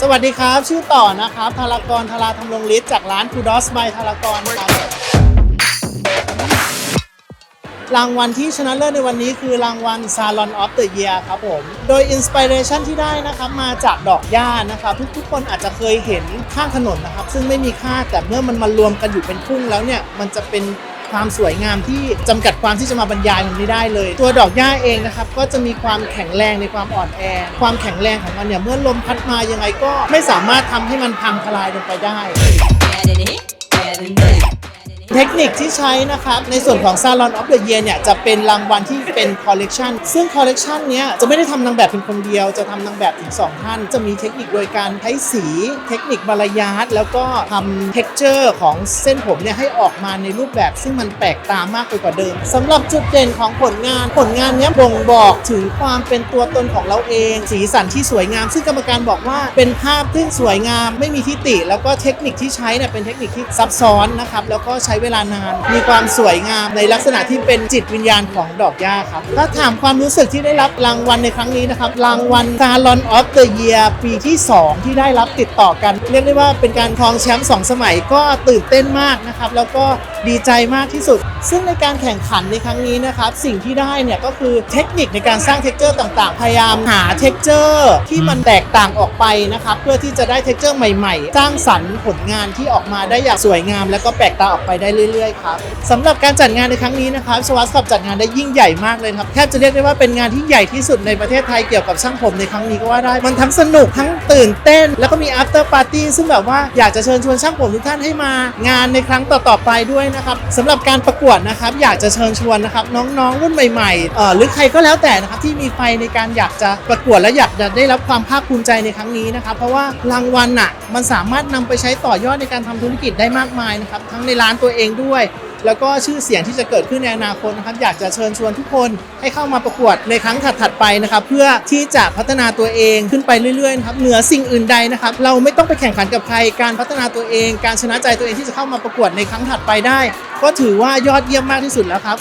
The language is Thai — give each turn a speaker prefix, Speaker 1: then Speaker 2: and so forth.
Speaker 1: สวัสดีครับ ชื่อต่อนะครับ ธารกรธาราธรรมรงฤทธิ์จากร้านคูดอสไมยธารกรครับ รางวัลที่ชนะเลิศในวันนี้คือรางวัล Salon of the Year ครับผม โดยอินสปิเรชันที่ได้นะครับมาจากดอกหญ้านะครับทุกๆคนอาจจะเคยเห็นข้างถนนนะครับ ซึ่งไม่มีค่าแต่เมื่อมันมารวมกันอยู่เป็นทุ่งแล้วเนี่ยมันจะเป็นความสวยงามที่จำกัดความที่จะมาบรรยายมันไม่ได้เลย ตัวดอกหญ้าเองนะครับก็จะมีความแข็งแรงในความอ่อนแอ ความแข็งแรงของมันเนี่ยเมื่อลมพัดมายังไงก็ไม่สามารถทำให้มันพังทลายลงไปได้ เทคนิคที่ใช้นะครับ ในส่วนของ Salon of the Year เนี่ย จะเป็นรางวัลที่เป็นคอลเลกชันซึ่งคอลเลกชันเนี้ยจะไม่ได้ทำนางแบบเป็นคนเดียว จะทำนางแบบถึง 2 ท่าน จะมีเทคนิคโดยการใช้สี เทคนิคบาลายาร์ดแล้วก็ทำเท็กเจอร์ของเส้นผมเนี่ยให้ออกมาในรูปแบบซึ่งมันแปลกตามากไปกว่าเดิมสำหรับจุดเด่นของผลงานผลงานเนี้ยบ่งบอกถึงความเป็นตัวตนของเราเอง สีสันที่สวยงาม ซึ่งกรรมการบอกว่าเป็นภาพที่สวยงามไม่มีทิฏฐิแล้วก็เทคนิคที่ใช้เนี่ยเป็นเทคนิคที่ซับซ้อนนะครับแล้วก็ใช้เวลานาน มีความสวยงามในลักษณะที่เป็นจิตวิญญาณของดอกหญ้าครับถ้าถามความรู้สึกที่ได้รับรางวัลในครั้งนี้นะครับ รางวัล Salon of the Year ปีที่ 2 ที่ได้รับติดต่อกัน เรียกได้ว่าเป็นการครองแชมป์2สมัยก็ตื่นเต้นมากนะครับ แล้วก็ดีใจมากที่สุด ซึ่งในการแข่งขันในครั้งนี้นะครับ สิ่งที่ได้เนี่ยก็คือเทคนิคในการสร้างเท็กเจอร์ต่างๆ พยายามหาเท็กเจอร์ที่มันแตกต่างออกไปนะครับ เพื่อที่จะได้เท็กเจอร์ใหม่ๆ สร้างสรรค์ผลงานที่ออกมาได้อย่างสวยงาม และก็แปลกตาออกไปได้เรื่อยๆครับสำหรับการจัดงานในครั้งนี้นะครับสวัสดิ์ขับจัดงานได้ยิ่งใหญ่มากเลยครับแทบจะเรียกได้ว่าเป็นงานที่ใหญ่ที่สุดในประเทศไทยเกี่ยวกับช่างผมในครั้งนี้ก็ว่าได้มันทั้งสนุกทั้งตื่นเต้น แล้วก็มี after party ซึ่งแบบว่าอยากจะเชิญชวนช่างผมทุกท่านให้มางานในครั้งต่อๆไปด้วยนะครับสำหรับการประกวดนะครับอยากจะเชิญชวนนะครับน้องๆรุ่นใหม่ๆเอ่อหรือใครก็แล้วแต่นะครับที่มีไฟในการอยากจะประกวดและอยากจะได้รับความภาคภูมิใจในครั้งนี้นะครับเพราะว่ารางวัลน่ะมันสามารถนำไปใช้ต่อยอดในการทำธุรกิจได้มากมายนะครับทั้งในร้านตัวเองด้วย แล้วก็ชื่อเสียงที่จะเกิดขึ้นในอนาคตนะครับ อยากจะเชิญชวนทุกคนให้เข้ามาประกวดในครั้งถัดๆไปนะครับ เพื่อที่จะพัฒนาตัวเองขึ้นไปเรื่อยๆนะครับเหนือสิ่งอื่นใดนะครับ เราไม่ต้องไปแข่งขันกับใครการพัฒนาตัวเอง การชนะใจตัวเองที่จะเข้ามาประกวดในครั้งถัดไปได้ ก็ถือว่ายอดเยี่ยมมากที่สุดแล้วครับ